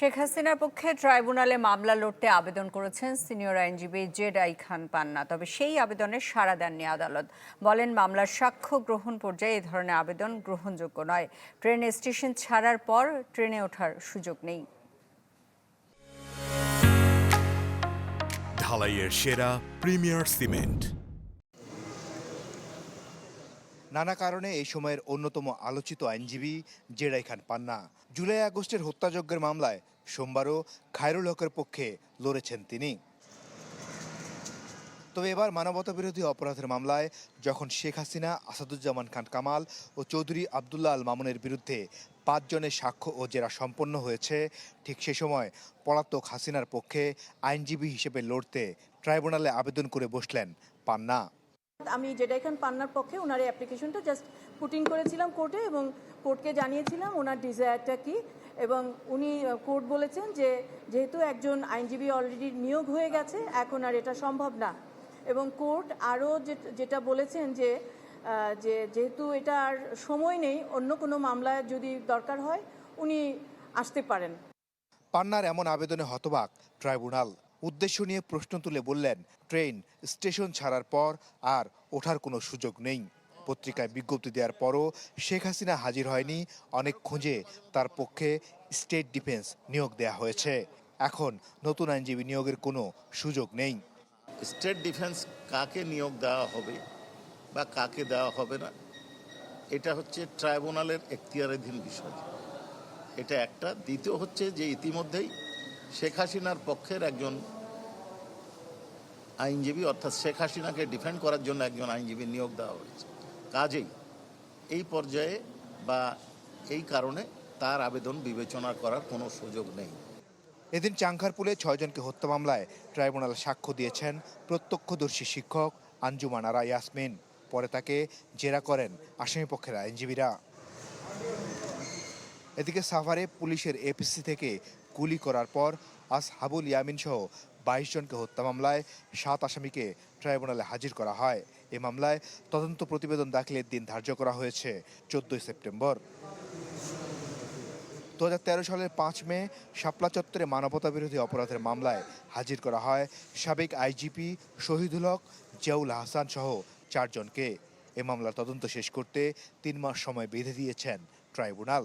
শেখ হাসিনার পক্ষে ট্রাইব্যুনালে মামলা লড়তে আবেদন করেছেন সিনিয়র আইনজীবী জেড আই খান পান্না। তবে সেই আবেদনে সাড়া দেননি আদালত। বলেন, মামলার সাক্ষ্য গ্রহণ পর্যায়ে এ ধরনের আবেদন গ্রহণযোগ্য নয়। ট্রেন স্টেশন ছাড়ার পর ট্রেনে ওঠার সুযোগ নেই। ঢালাইয়ের সেরা প্রিমিয়ার সিমেন্ট। নানা কারণে এই সময়ের অন্যতম আলোচিত আইনজীবী জেরাই খান পান্না। জুলাই আগস্টের হত্যাযজ্ঞের মামলায় সোমবারও খায়রুল হকের পক্ষে লড়েছেন তিনি। তবে এবার মানবতা বিরোধী অপরাধের মামলায় যখন শেখ হাসিনা, আসাদুজ্জামান খান কামাল ও চৌধুরী আবদুল্লাহ আল মামুনের বিরুদ্ধে পাঁচজনের সাক্ষ্য ও জেরা সম্পন্ন হয়েছে, ঠিক সে সময় পলাতক হাসিনার পক্ষে আইনজীবী হিসেবে লড়তে ট্রাইব্যুনালে আবেদন করে বসলেন পান্না। আমি জেডাই খান পান্নার পক্ষে ওনার অ্যাপ্লিকেশনটা জাস্ট পুটিং করেছিলাম কোর্টে এবং কোর্টকে জানিয়েছিলাম ওনার ডিজায়ারটা কি এবং উনি কোর্ট বলেছেন যে যেহেতু একজন আইনজীবী অলরেডি নিয়োগ হয়ে গেছে, এখন আর এটা সম্ভব না। এবং কোর্ট আরও যেটা বলেছেন যে যে যেহেতু এটা আর সময় নেই, অন্য কোনো মামলায় যদি দরকার হয়, উনি আসতে পারেন। পান্নার এমন আবেদনে হতবাক ট্রাইব্যুনাল। উদ্দেশ্য নিয়ে প্রশ্ন তুলে বললেন, ট্রেন স্টেশন ছাড়ার পর আর ওঠার কোনো সুযোগ নেই। পত্রিকায় বিজ্ঞপ্তি দেওয়ার পরও শেখ হাসিনা হাজির হয়নি। অনেক খুঁজে তার পক্ষে স্টেট ডিফেন্স নিয়োগ দেয়া হয়েছে। এখন নতুন আইনজীবী নিয়োগের কোনো সুযোগ নেই। স্টেট ডিফেন্স কাকে নিয়োগ দেওয়া হবে বা কাকে দেওয়া হবে না, এটা হচ্ছে ট্রাইব্যুনালের এখতিয়ারাধীন বিষয়। এটা একটা। দ্বিতীয় হচ্ছে যে ইতিমধ্যেই শেখ হাসিনার পক্ষের একজন আইনজীবী, অর্থাৎ শেখ হাসিনাকে ডিফেন্ড করার জন্য একজন আইনজীবী নিয়োগ দেওয়া হয়েছে। কাজেই এই পর্যায়ে বা এই কারণে তার আবেদন বিবেচনা করার কোনো সুযোগ নেই। এদিন চাংখারপুলে ছয়জনকে হত্যা মামলায় ট্রাইব্যুনাল সাক্ষ্য দিয়েছেন প্রত্যক্ষদর্শী শিক্ষক আঞ্জুমান আরা ইয়াসমিন। পরে তাকে জেরা করেন আসামিপক্ষের আইনজীবীরা। এদিকে সাভারে পুলিশের এপিসি থেকে গুলি করার পর আজ হাবুল ইয়ামিন সহ বাইশ জনকে হত্যা মামলায় সাত আসামিকে ট্রাইব্যুনালে হাজির করা হয়। এ মামলায় তদন্ত প্রতিবেদন দাখিলের দিন ধার্য করা হয়েছে, চোদ্দই সেপ্টেম্বর। দু হাজার তেরো সালের পাঁচ মে শাপলা চত্বরে মানবতা বিরোধী অপরাধের মামলায় হাজির করা হয় সাবেক আইজিপি শহীদুল হক, জিয়াউল হাসান সহ চারজনকে এ মামলার তদন্ত শেষ করতে তিন মাস সময় বেঁধে দিয়েছেন tribunal.